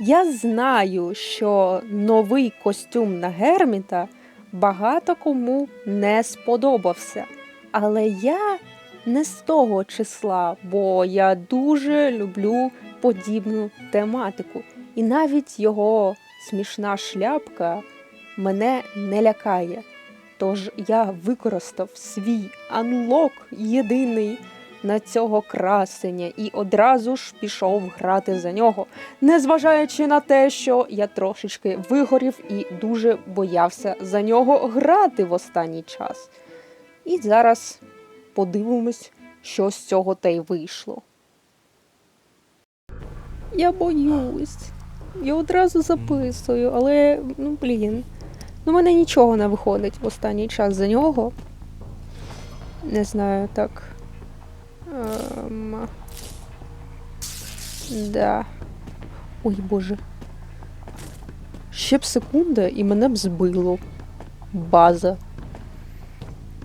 Я знаю, що новий костюм на Герміта багато кому не сподобався. Але я не з того числа, бо я дуже люблю подібну тематику. І навіть його смішна шляпка мене не лякає. Тож я використав свій анлок єдиний на цього красення і одразу ж пішов грати за нього, незважаючи на те, що я трошечки вигорів і дуже боявся за нього грати в останній час. І зараз подивимось, що з цього те й вийшло. Я боюсь. Я одразу записую, але ну блін. Ну, мене нічого не виходить в останній час за нього. Не знаю, так. Ем... Да. Ой, боже. Ще б секунда і мене б збило. База.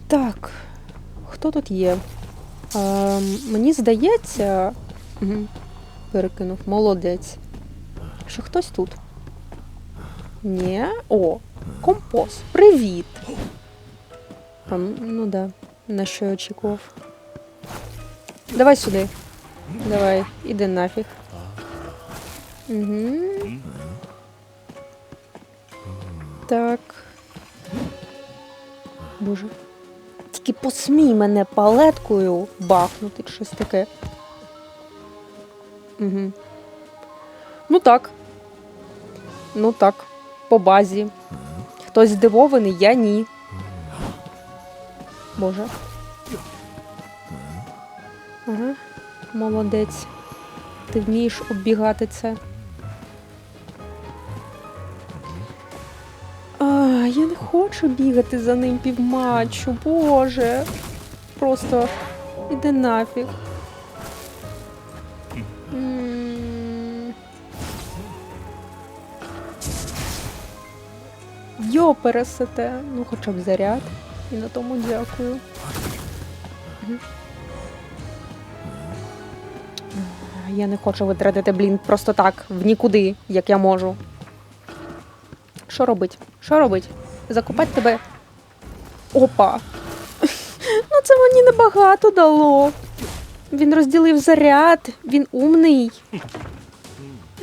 Так. Хто тут є? Ем, мені здається. Угу. Перекинув. Молодець. Що хтось тут? Ні. О, композ. Привіт. А, ну да, на що я очікував. Давай сюди. Давай, іди нафіг. Угу. Так. Боже. Тільки посмій мене палеткою бахнути щось таке. Угу. Ну так. Ну так, по базі. Хтось здивований, я ні. Боже. Ага, молодець. Ти вмієш оббігати це. А, я не хочу бігати за ним півматчу, боже. Просто іди нафіг. Йо, пересете. Ну, хоча б заряд. І на тому дякую. Я не хочу витратити, блін, просто так, в нікуди, як я можу. Що робить? Що робить? Закупати тебе. Опа. Ну, це мені небагато дало. Він розділив заряд, він умний.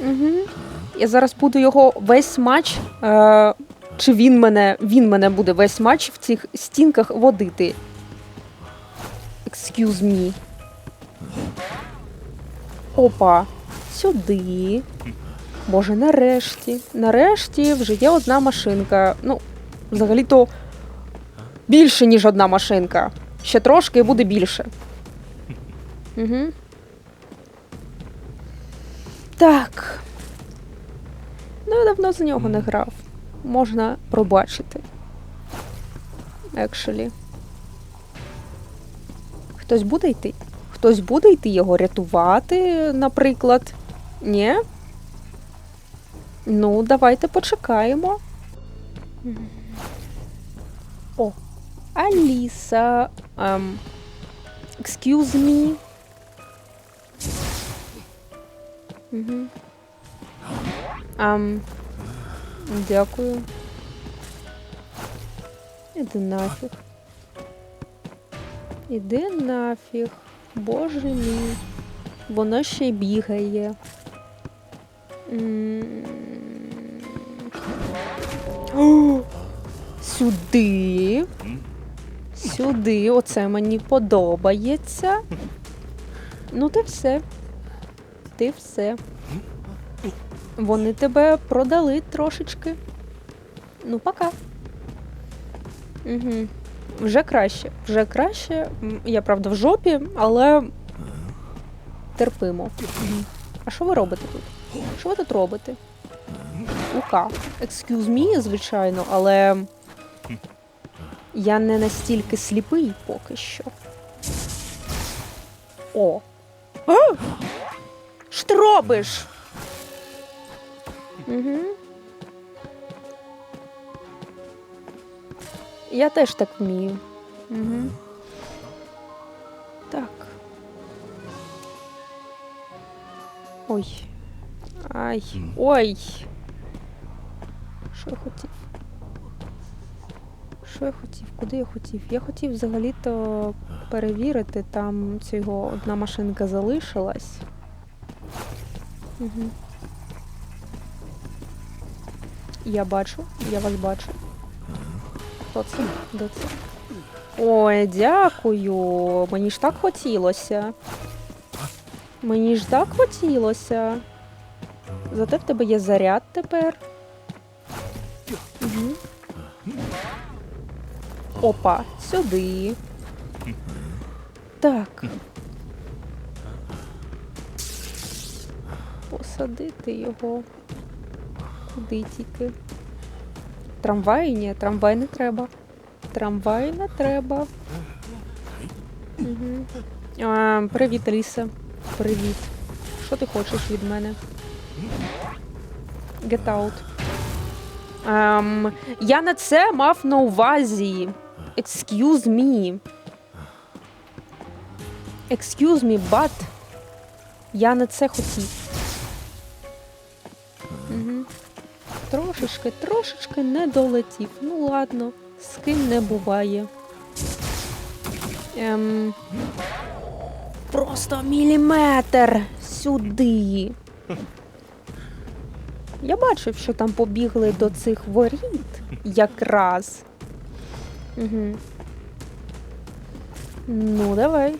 Угу. Я зараз буду його весь матч. Е, чи він мене, він мене буде весь матч в цих стінках водити. Excuse me. Опа. Сюди. Боже, нарешті. Нарешті вже є одна машинка. Ну, взагалі-то більше, ніж одна машинка. Ще трошки і буде більше. Угу. Так. Ну, я давно за нього не грав. Можна пробачити. Екшелі. Хтось буде йти? Хтось буде йти його рятувати, наприклад. Ні? Ну, давайте почекаємо. О, Аліса. Um, excuse me. Угу. Um, дякую. Іди нафіг. Іди нафіг. Боже мій. Воно ще й бігає. Сюди. Сюди. Оце мені подобається. Ну, ти все. Ти все. Вони тебе продали трошечки. Ну, пока. Угу. Вже краще. Вже краще. Я правда в жопі, але терпимо. А що ви робите тут? Що ви тут робите? Ука. Excuse me, звичайно, але я не настільки сліпий поки що. О. Що ти робиш? Угу. Я теж так вмію. Угу. Так. Ой. Ай. Ой. Що я хотів? Що я хотів? Куди я хотів? Я хотів взагалі-то перевірити, там цього одна машинка залишилась. Угу. Я бачу, я вас бачу. Хто це? Ой, дякую. Мені ж так хотілося. Мені ж так хотілося. Зате в тебе є заряд тепер. Угу. Опа, сюди. Так. Посадити його. Куди тільки? Трамвай? Ні, трамвай не треба. Трамвай не треба. Угу. А, привіт, Аліса. Привіт. Що ти хочеш від мене? Get out. Ем, я на це мав на увазі. Excuse me. Excuse me, but я на це хотів. Угу. Трошечки, трошечки не долетів. Ну ладно, з ким не буває. Ем, просто міліметр сюди. Я бачив, що там побігли до цих воріт якраз. Угу. Ну, давай.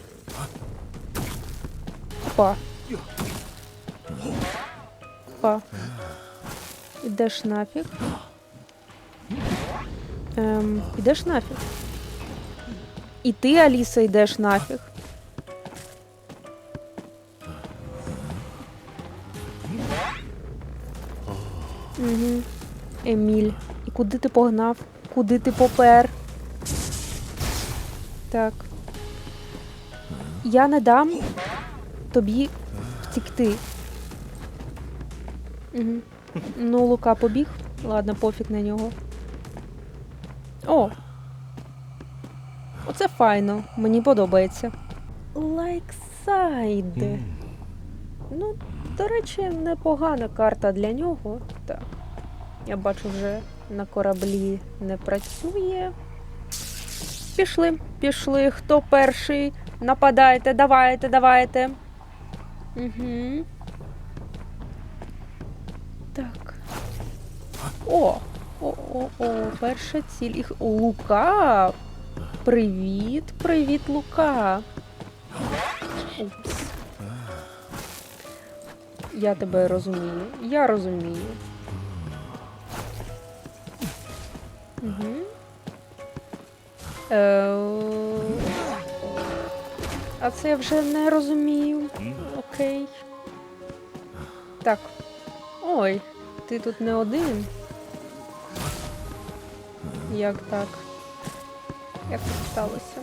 Опа. Опа. Ідеш нафіг. Ем, ідеш нафіг. І ти, Аліса, йдеш нафіг. Угу. Еміль. І куди ти погнав? Куди ти попер? Так. Я не дам тобі втікти. Угу. Ну, Лука побіг. Ладно, пофіг на нього. О! Оце файно. Мені подобається. Лайксайд. Ну, до речі, непогана карта для нього. Так. Я бачу, вже на кораблі не працює. Пішли, пішли. Хто перший? Нападайте, давайте, давайте. Угу. О! О-о-о, перша ціль. Їх... Лука! Привіт, привіт, Лука. Упс. Я тебе розумію. Я розумію. Угу. Е... А це я вже не розумію. Окей. Так. Ой, ти тут не один. Як так? Як це сталося?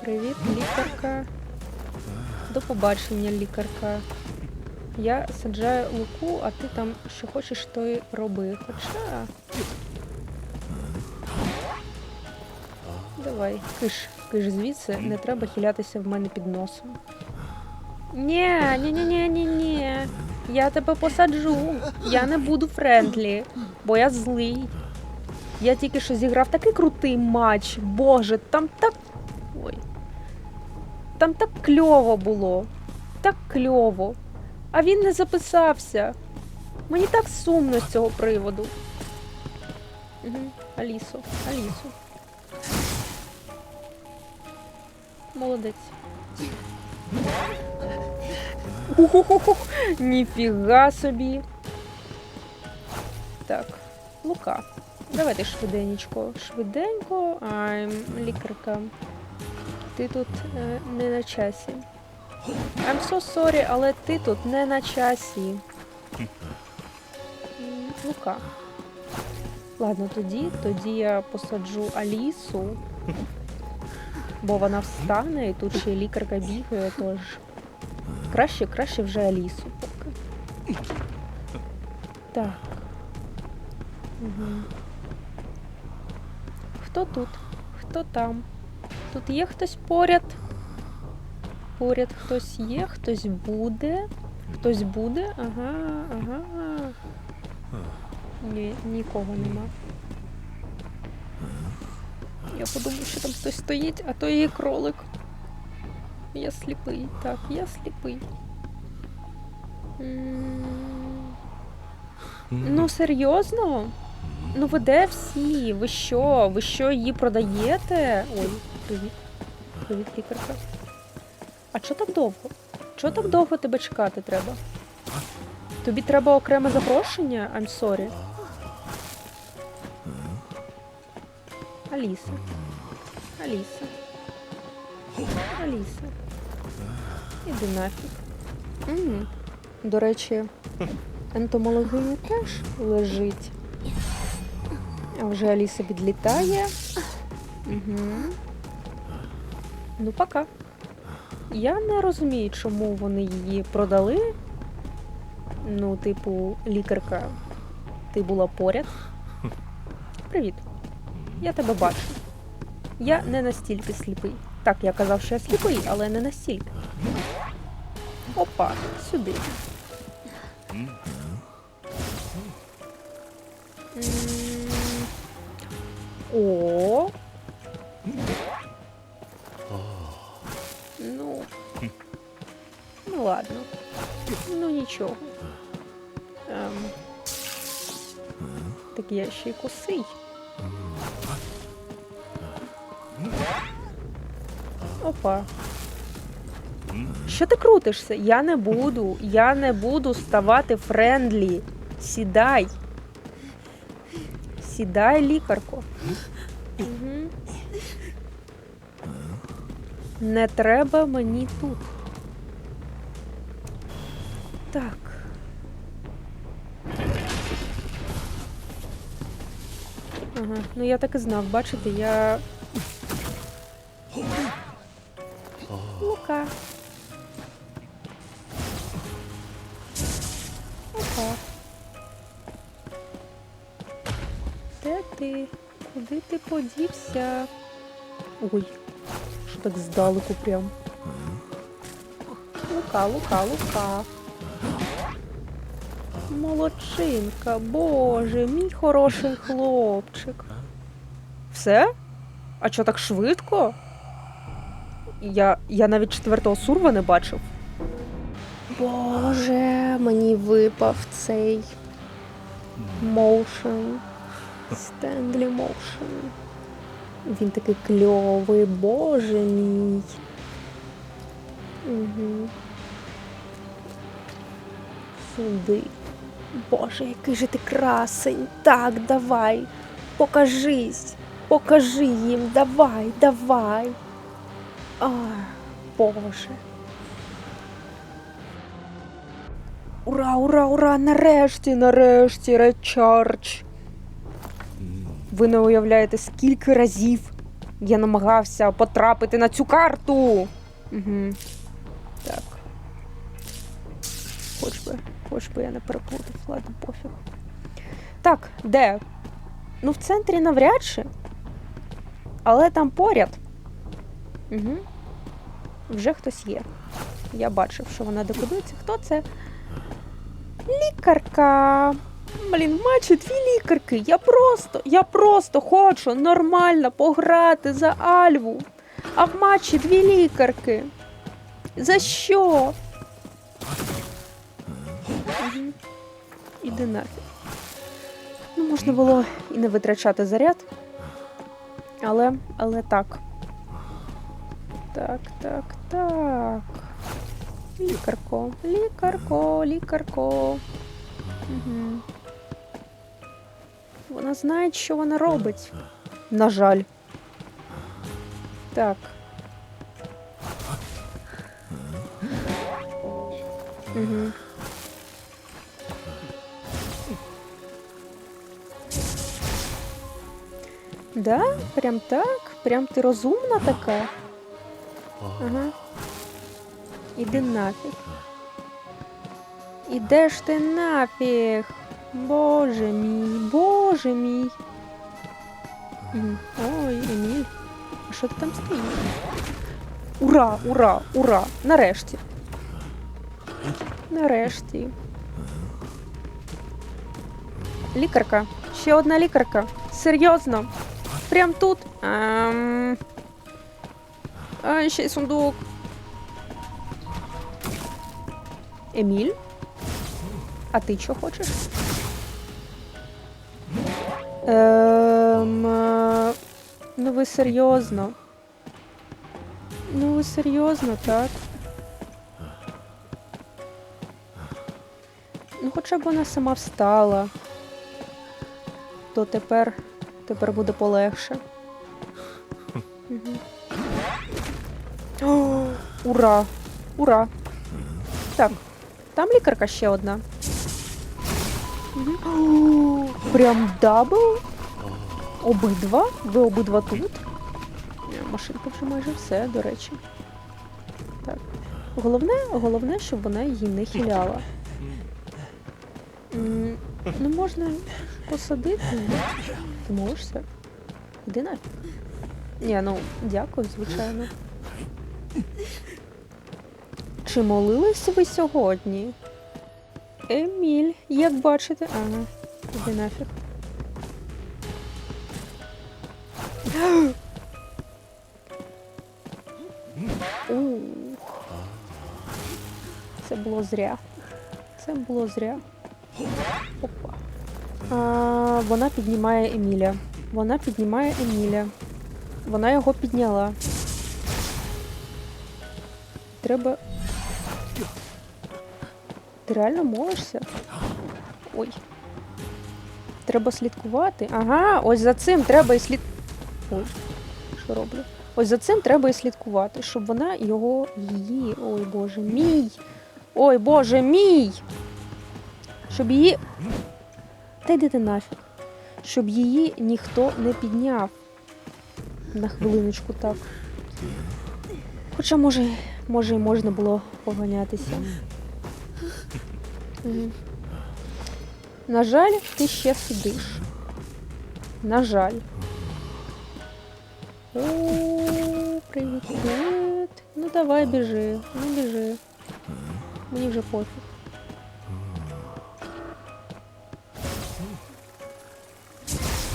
Привіт, лікарка. До побачення, лікарка. Я саджаю луку, а ти там що хочеш, то й роби. Хоча. Давай, киш, киш звідси, не треба хилятися в мене під носом. Ні, ні, ні, ні, ні, ні. Я тебе посаджу. Я не буду френдлі, бо я злий. Я тільки що зіграв такий крутий матч. Боже, там так. Ой. Там так кльово було. Так кльово. А він не записався. Мені так сумно з цього приводу. Угу. Алісо, Алісо. Молодець. Уху-ху-ху. Ніфіга собі. Так, Лука. Давайте швиденько. Швиденько. Ай, лікарка. Ти тут е, не на часі. I'm so sorry, але ти тут не на часі. Лука. Ладно, тоді, тоді я посаджу Алісу. Бо вона встане і тут ще лікарка бігає, тож. Краще, краще вже Алісу поки. Так. Угу. Хто тут? Хто там? Тут є хтось поряд? поряд хтось є, хтось буде. Хтось буде. Ага, ага. Ні, нікого нема. Я подумав, що там хтось стоїть, а то є кролик. Я сліпий. Так, я сліпий. Ну, серйозно? Ну ви де всі? Ви що? Ви що її продаєте? Ой, привіт. Привіт, лікарка. А чого так довго? Чого так довго тебе чекати треба? Тобі треба окреме запрошення? I'm sorry. Аліса. Аліса. Аліса. Іди нафіг. М. До речі, ентомологиня теж лежить. А вже Аліса підлітає. Угу. Ну, пока. Я не розумію, чому вони її продали. Ну, типу, лікарка, ти була поряд. Привіт. Я тебе бачу. Я не настільки сліпий. Так, я казав, що я сліпий, але не настільки. Опа, сюди. М, О. Ну. Ну ладно. Ну нічого. Ем. Так я ще й косий. Опа. Що ти крутишся? Я не буду. Я не буду ставати френдлі. Сідай. Сідай, лікарко. Угу. Не треба мені тут. Так. Ага, ну я так і знав, бачите, я. Лука. Опа. Де ти? Куди ти подівся? Ой, що так здалеку прям. Лука, лука, лука. Молодчинка, боже, мій хороший хлопчик. Все? А чо так швидко? Я, я навіть четвертого сурва не бачив. Боже, мені випав цей моушен. Стендлі моушен. Він такий кльовий, боже мій. Угу. Сюди. Боже, який же ти красень. Так, давай. Покажись. Покажи їм. Давай, давай. А, Боже. Ура, ура, ура! Нарешті, нарешті, речардж. Ви не уявляєте, скільки разів я намагався потрапити на цю карту. Угу. Так. Хоч би, хоч би я не переплутав, ладно, пофіг. Так, де? Ну, в центрі навряд чи. Але там поряд. Угу. Вже хтось є. Я бачив, що вона декодується. Хто це? Лікарка. Блін, в дві лікарки. Я просто, я просто хочу нормально пограти за Альву. А в матчі дві лікарки. За що? Іди нафіг. Ну, можна було і не витрачати заряд. Але, але так. Так, так, так. Лікарко, лікарко, лікарко. Угу. Вона знає, що вона робить. На жаль. Так. Угу. Да? Прям так? Прям ти розумна така? Ага. Іди нафіг. Ж ти нафіг. Боже мій, боже мій. Ой, Еміль. А що ти там стоїш? Ура, ура, ура! Нарешті. Нарешті. Лікарка. Ще одна лікарка. Серйозно. Прям тут. Ем... А, ще й сундук. Еміль? А ти що хочеш? Ем... е, Ну ви серйозно. Ну ви серйозно, так? Ну, хоча б вона сама встала. То тепер, тепер буде полегше. Мгм. Ура! Ура! Так, там лікарка ще одна. Прям дабл? Обидва? Ви обидва тут? Машинка вже майже все, до речі. Так. Головне, головне, щоб вона її не хиляла. М, Ну, можна посадити. Ти молишся? Іди нафіг. Ні, ну, дякую, звичайно. Чи молились ви сьогодні? Еміль, як бачите. Ага, іди нафіг. Ух. Це було зря. Це було зря. Опа. А, вона піднімає Еміля. Вона піднімає Еміля. Вона його підняла. Треба. Ти реально молишся? Ой. Треба слідкувати. Ага, ось за цим треба і слід. Ой, що роблю? Ось за цим треба і слідкувати, щоб вона його її. Ой боже мій. Ой боже мій. Щоб її. Та йди ти нафіг. Щоб її ніхто не підняв. На хвилиночку так. Хоча, може, може, і можна було поганятися. Мгм. На жаль, ти ще сидиш. На жаль. О, привіт, привіт. Ну давай біжи, ну біжи. Мені вже пофіг.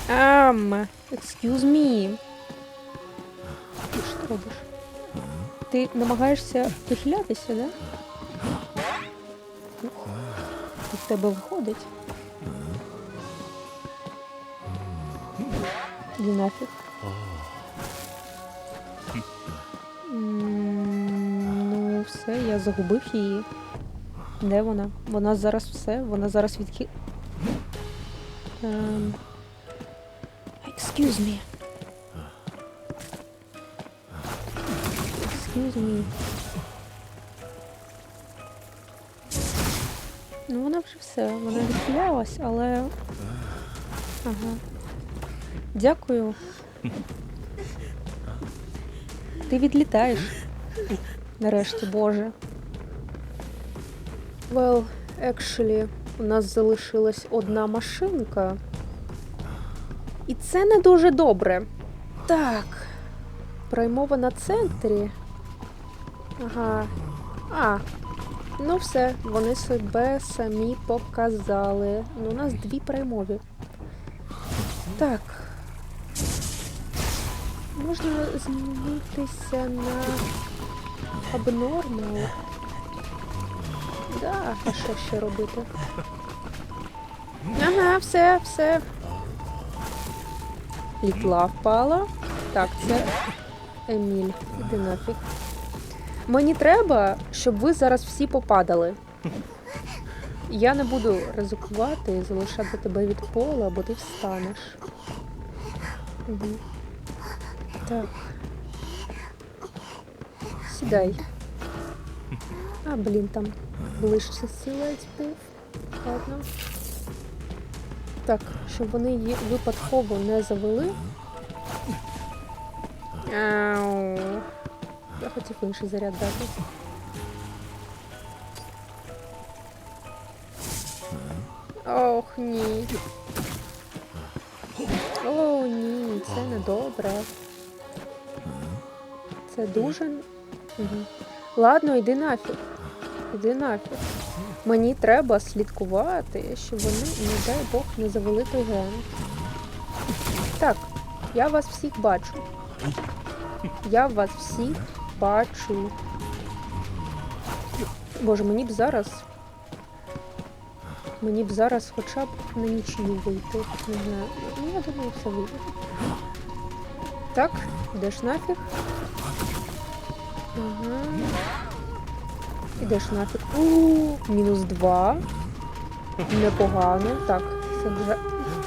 Ам, excuse me. Ти що ти робиш? Ти намагаєшся вихилятися, да? Тебе виходить. Іди нафіг. Ну, все, я загубив її. Де вона? Вона зараз все, вона зараз відхи... Ем... Excuse me. Excuse me. Ну, вона вже все, вона відхилялась, але. Ага. Дякую. Ти відлітаєш. Нарешті, Боже. Well, actually, у нас залишилась одна машинка. І це не дуже добре. Так. Праймова на центрі. Ага. А. Ну все, вони себе самі показали. Ну, у нас дві праймові. Так. Можна змінитися на абнормал. Да, а що ще робити? Ага, все, все. Літла впала. Так, це Еміль. Іди нафіг. Мені треба, щоб ви зараз всі попадали. Я не буду ризикувати і залишати тебе від пола, бо ти встанеш. Угу. Так. Сідай. А, блін, там ближче стілець був. Ладно. Так, щоб вони її випадково не завели. Ау. Я хотів інший заряд дати. Ох, ні. О, ні, це не добре. Це дуже Угу. Ладно, йди нафіг. Іди нафіг. Мені треба слідкувати, щоб вони, не дай Бог, не завели той ген. Так, я вас всіх бачу. Я вас всіх бачу. Боже, мені б зараз. Мені б зараз хоча б на нічию вийти. Не знаю. Ну, я думаю, все вийде. Так, йдеш нафіг. Ага. Ідеш нафіг. У, мінус два. Непогано. Так, це вже.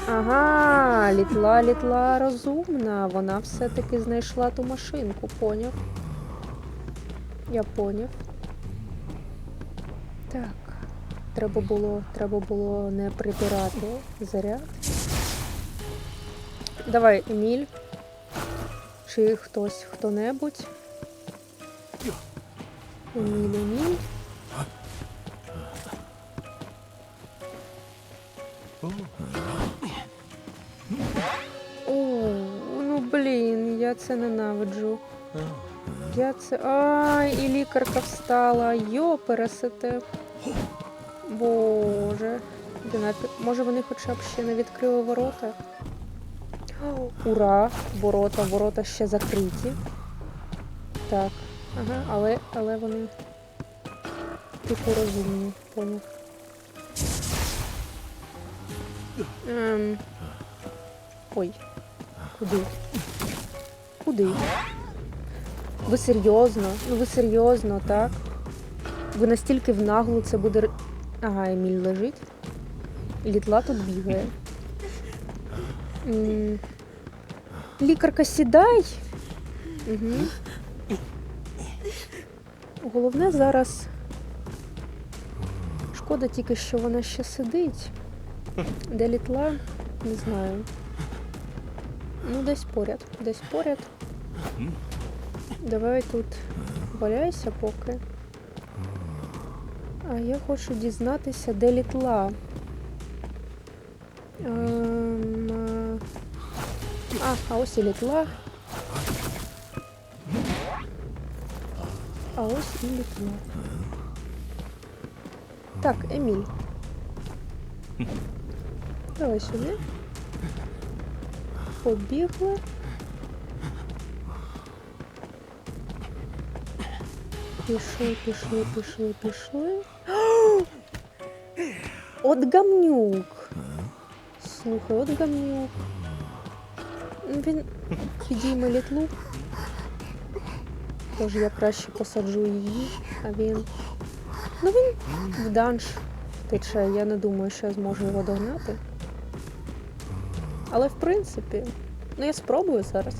Ага, літла, літла розумна. Вона все-таки знайшла ту машинку, поняв. Я поняв. Так. Треба було, треба було не прибирати заряд. Давай, Еміль. Чи хтось, хто-небудь. Еміль, Еміль. О, ну блін, я це ненавиджу. Я це. Ай, і лікарка встала. Йо, пересете. Боже. Може вони хоча б ще не відкрили ворота? Ура! Ворота, ворота ще закриті. Так. Ага, але, але вони типу розумні, поняв. Ем... Ой. Куди? Куди? Ви серйозно? Ну ви серйозно, так? Ви настільки в наглу це буде. Ага, Еміль лежить. Літла тут бігає. Лікарка, сідай. Угу. Головне зараз. Шкода тільки, що вона ще сидить. Де літла, не знаю. Ну, десь поряд. Десь поряд. Давай тут валяйся поки. А я хочу дізнатися, де літла. Ем, а, а ось і літла. А ось і літла. Так, Еміль. Давай сюди. Побігли. Пішли, пішли, пішли, пішли. От гамнюк. Слухай, от гамнюк. Він підійме літлу. Тож я краще посаджу її, а він. Ну він в данж тече. Я не думаю, що я зможу його догнати. Але в принципі, ну я спробую зараз.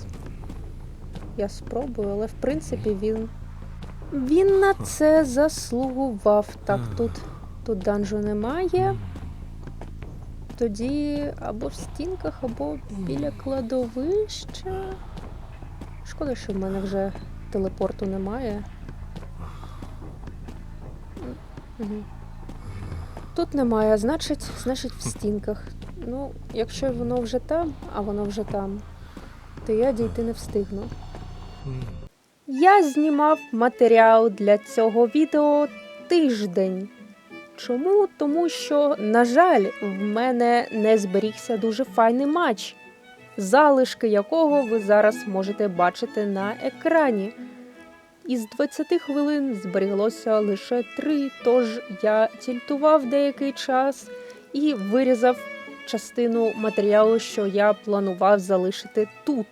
Я спробую, але в принципі він. Він на це заслугував. Так, тут, тут данжу немає. Тоді або в стінках, або біля кладовища. Шкода, що в мене вже телепорту немає. Угу. Тут немає, значить, значить в стінках. Ну, якщо воно вже там, а воно вже там, то я дійти не встигну. Я знімав матеріал для цього відео тиждень. Чому? Тому що, на жаль, в мене не зберігся дуже файний матч, залишки якого ви зараз можете бачити на екрані. Із 20 хвилин зберіглося лише 3, тож я тільтував деякий час і вирізав частину матеріалу, що я планував залишити тут.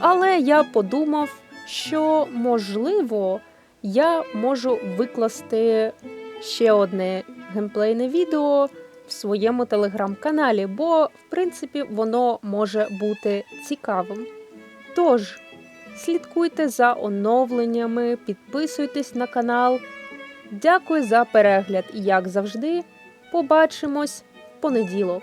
Але я подумав, що можливо я можу викласти ще одне геймплейне відео в своєму телеграм-каналі, бо, в принципі, воно може бути цікавим. Тож, слідкуйте за оновленнями, підписуйтесь на канал. Дякую за перегляд і, як завжди, побачимось в понеділок.